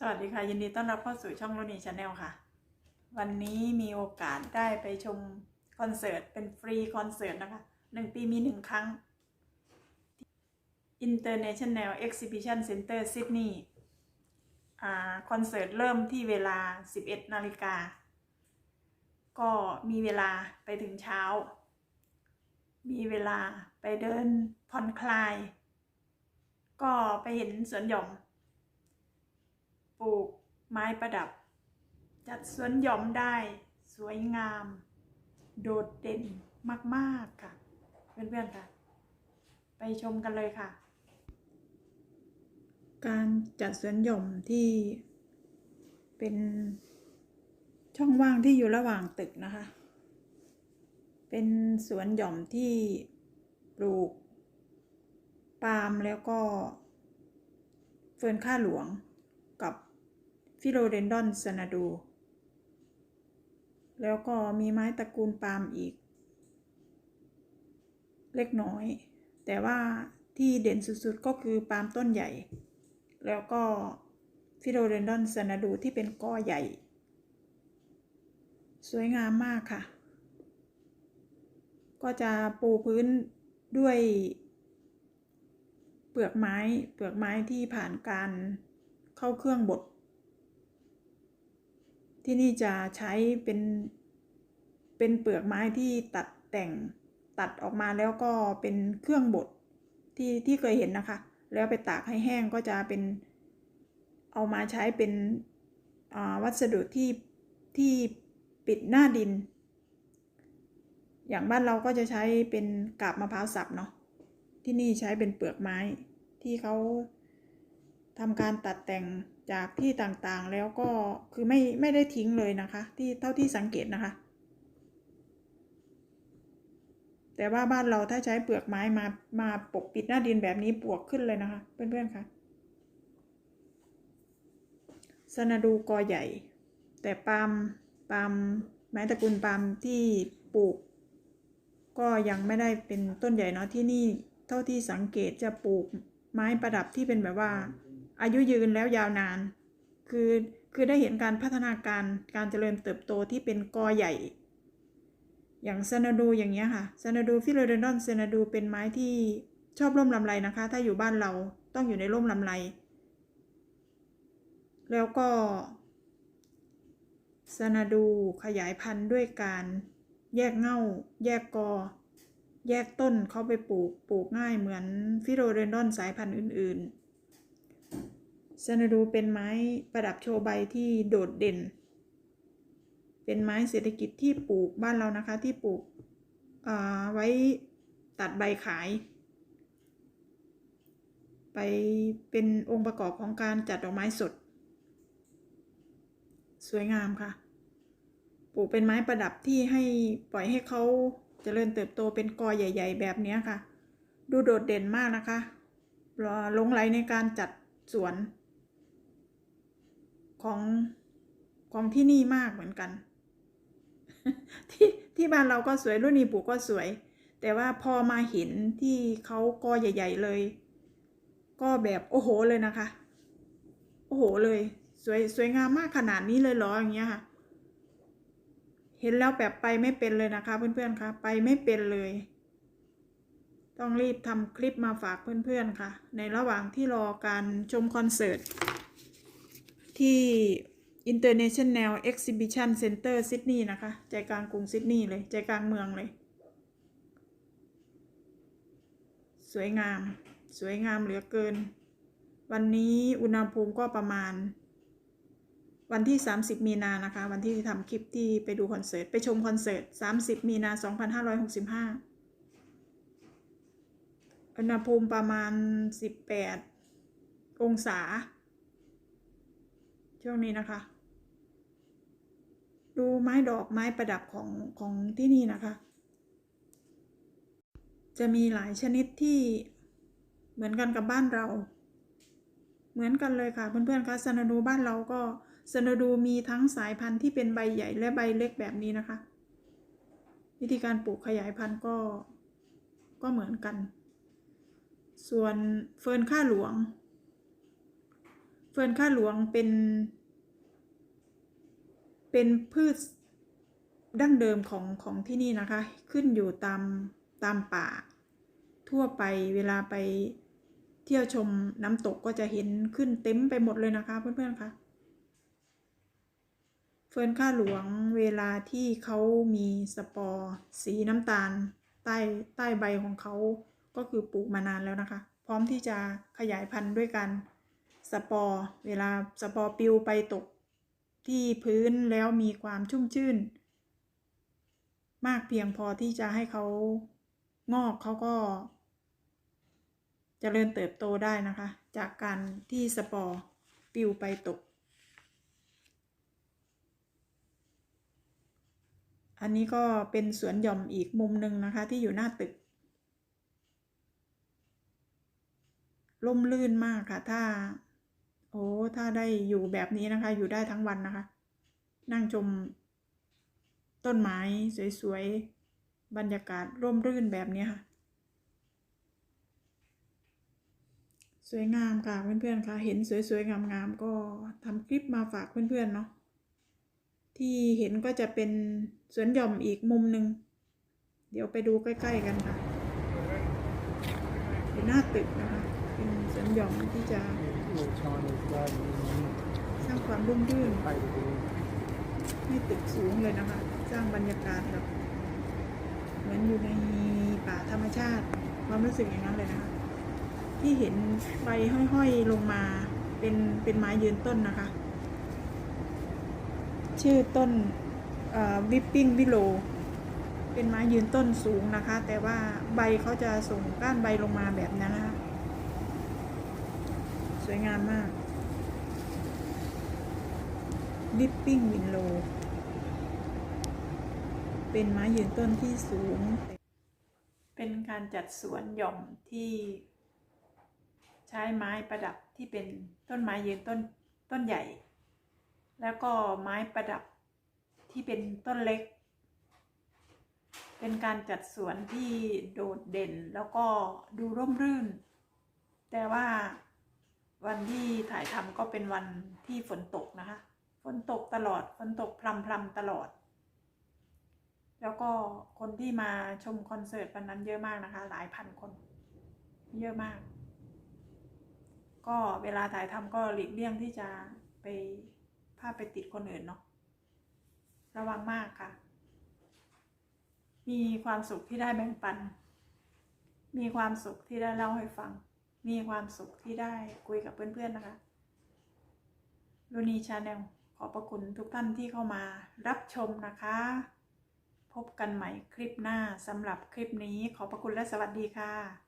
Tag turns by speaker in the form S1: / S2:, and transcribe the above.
S1: สวัสดีค่ะ ยินดีต้อนรับเข้าสู่ช่องโรนีชาแนลค่ะ วันนี้มีโอกาสได้ไปชมคอนเสิร์ตเป็นฟรีคอนเสิร์ตนะคะหนึ่งปีมีหนึ่งครั้ง International Exhibition Center Sydney อ่าคอนเสิร์ตเริ่มที่เวลา 11 นาฬิกา ก็มีเวลาไปถึงเช้า มีเวลาไปเดินผ่อนคลาย ก็ไปเห็นสวนหย่อม ปลูกไม้ประดับ จัดสวนหย่อมได้สวยงาม โดดเด่นมากๆค่ะ เพื่อนๆค่ะ ไปชมกันเลยค่ะ การจัดสวนหย่อมที่เป็นช่องว่างที่อยู่ระหว่างตึกนะคะ เป็นสวนหย่อมที่ปลูกปาล์มแล้วก็เฟิร์นข้าหลวงกับ ฟิโลเดนดอนสนาดู แล้วก็มีไม้ตระกูลปาล์มอีก เล็กน้อย แต่ว่าที่เด่นสุดๆก็คือปาล์มต้นใหญ่ แล้วก็ฟิโลเดนดอนสนาดูที่เป็นกอใหญ่ สวยงามมากค่ะ ก็จะปูพื้นด้วยเปลือกไม้ เปลือกไม้ที่ผ่านการเข้าเครื่องบด ที่นี่จะใช้เป็นเป็นเปลือกไม้ที่ตัดแต่งตัดออกมาแล้วก็เป็นเครื่องบดที่ที่เคยเห็นนะคะ แล้วไปตากให้แห้งก็จะเป็นเอามาใช้เป็นวัสดุที่ที่ปิดหน้าดิน อย่างบ้านเราก็จะใช้เป็นกาบมะพร้าวสับเนาะที่นี่ใช้เป็นเปลือกไม้ที่เขาทำการตัดแต่ง จากที่ต่างๆแล้วก็คือไม่ไม่ได้ทิ้งเลยนะคะ ที่เท่าที่สังเกตนะคะ แต่ว่าบ้านเราถ้าใช้เปลือกไม้มามาปกปิดหน้าดินแบบนี้ปวกขึ้นเลยนะคะ เพื่อนๆคะสนาดูกอใหญ่ แต่ปาล์มปาล์มไม้ตระกูลปาล์มที่ปลูก ก็ยังไม่ได้เป็นต้นใหญ่เนาะที่นี่เท่าที่สังเกตจะปลูกไม้ประดับที่เป็นแบบว่า อายุยืนแล้วยาวนาน คือคือได้เห็นการพัฒนาการการเจริญเติบโตที่เป็นกอใหญ่ อย่างซนาดูอย่างเงี้ยค่ะซนาดูฟิโลเดนดอนซนาดูเป็นไม้ที่ชอบร่มลำไรนะคะ ถ้าอยู่บ้านเราต้องอยู่ในร่มลำไร แล้วก็ซนาดูขยายพันธุ์ด้วยการแยกเง่า แยกกอ แยกต้นเข้าไปปลูกปลูกง่ายเหมือนฟิโรเดนดอนสายพันธุ์อื่นๆ ซนาดูเป็นไม้ประดับโชว์ใบที่โดดเด่น เป็นไม้เศรษฐกิจที่ปลูกบ้านเรานะคะที่ปลูกไว้ตัดใบขาย ไปเป็นองค์ประกอบของการจัดดอกไม้สด สวยงามค่ะ ปลูกเป็นไม้ประดับที่ให้ปล่อยให้เขาเจริญเติบโตเป็นกอใหญ่ ๆ แบบนี้ค่ะ ดูโดดเด่นมากนะคะหลงไหลในการจัดสวน ของของที่นี่มากเหมือนกัน ที่ที่บ้านเราก็สวยรุ่นนี้ปลูกก็สวย แต่ว่าพอมาเห็นที่เขากอใหญ่ ๆเลย ก็แบบโอ้โหเลยนะคะ โอ้โหเลย สวยสวยงามมากขนาดนี้เลยเหรออย่างเงี้ยค่ะ เห็นแล้วแบบไปไม่เป็นเลยนะคะ เพื่อนๆคะไปไม่เป็นเลย ต้องรีบทำคลิปมาฝากเพื่อนๆค่ะ ในระหว่างที่รอการชมคอนเสิร์ต ที่ International Exhibition Center ซิดนีย์นะคะ ใจกลางกรุงซิดนีย์เลย ใจกลางเมืองเลย สวยงาม สวยงามเหลือเกิน วันนี้อุณหภูมิก็ประมาณ วันที่ 30 มีนานะคะ วันที่ทำคลิปที่ไปดูคอนเสิร์ต ไปชมคอนเสิร์ต 30 มีนา 2565 อุณหภูมิประมาณ 18 องศา ช่วงนี้นะคะ ดูไม้ดอกไม้ประดับของของที่นี่นะคะ จะมีหลายชนิดที่เหมือนกันกับบ้านเรา เหมือนกันเลยค่ะ เพื่อนๆคะสนดูบ้านเราก็สนดูมีทั้งสายพันธุ์ที่เป็นใบใหญ่และใบเล็กแบบนี้นะคะ วิธีการปลูกขยายพันธุ์ก็ก็เหมือนกัน ส่วนเฟิร์นข้าหลวง เฟิร์นข้าหลวงเป็น เป็นพืชดั้งเดิมของของที่นี่นะคะ ขึ้นอยู่ตามตามป่า ทั่วไปเวลาไปเที่ยวชมน้ำตกก็จะเห็นขึ้นเต็มไปหมดเลยนะคะเพื่อนๆคะเฟิร์นข้าหลวงเวลาที่เขามีสปอร์สีน้ำตาล ใต้ใต้ใบของเขาก็คือปลูกมานานแล้วนะคะ พร้อมที่จะขยายพันธุ์ด้วยกันสปอร์เวลาสปอร์ปลิวไปตก ที่พื้นแล้วมีความชุ่มชื่น มากเพียงพอที่จะให้เขางอกเขาก็จเจริญเติบโตได้นะคะ จากการที่สปอร์ปิวไปตก อันนี้ก็เป็นสวนหย่อมอีกมุมหนึ่งนะคะที่อยู่หน้าตึกร่มรื่นมากค่ะ ถ้า โอ้ถ้าได้อยู่แบบนี้นะคะ อยู่ได้ทั้งวันนะคะ นั่งชม ต้นไม้สวยๆ บรรยากาศร่มรื่นแบบนี้ค่ะ สวยงามค่ะเพื่อนๆค่ะ เห็นสวยๆ งามๆ ก็ทำคลิปมาฝากเพื่อนๆเนาะที่เห็นก็จะเป็นสวนหย่อมอีกมุมหนึ่ง เดี๋ยวไปดูใกล้ ๆ กันค่ะเป็นหน้าตึกนะคะ เป็นสวนหย่อมที่จะสร้างความร่มรื่น
S2: ไปดู
S1: ไม่ตึกสูงเลยนะคะ สร้างบรรยากาศแบบเหมือนอยู่ในป่าธรรมชาติ ความรู้สึกอย่างนั้นเลยนะคะที่เห็นใบห้อยๆลงมาเป็นเป็นไม้ยืนต้นนะคะ ชื่อต้นวิปปิ้งวิโล เป็นไม้ยืนต้นสูงนะคะ แต่ว่าใบเขาจะส่งก้านใบลงมาแบบนั้นนะคะ วยงามมากวิปปิ้งวินโล เป็นไม้ยืนต้นที่สูง เป็นการจัดสวนหย่อมที่ใช้ไม้ประดับที่เป็นต้นไม้ยืนต้นต้นใหญ่ แล้วก็ไม้ประดับที่เป็นต้นเล็ก เป็นการจัดสวนที่โดดเด่นแล้วก็ดูร่มรื่น แต่ว่า วันที่ถ่ายทำก็เป็นวันที่ฝนตกนะคะ ฝนตกตลอด ฝนตกพรำๆตลอด แล้วก็คนที่มาชมคอนเสิร์ตวันนั้นเยอะมากนะคะ หลายพันคน เยอะมาก ก็เวลาถ่ายทำก็หลีกเลี่ยงที่จะไปภาพไปติดคนอื่นเนาะ ระวังมากค่ะ มีความสุขที่ได้แบ่งปัน มีความสุขที่ได้เล่าให้ฟัง มีความสุขที่ได้คุยกับเพื่อนๆนะคะลูนีชาแนลขอบพระคุณทุกท่านที่เข้ามารับชมนะคะ พบกันใหม่คลิปหน้าสำหรับคลิปนี้ขอบพระคุณและสวัสดีค่ะ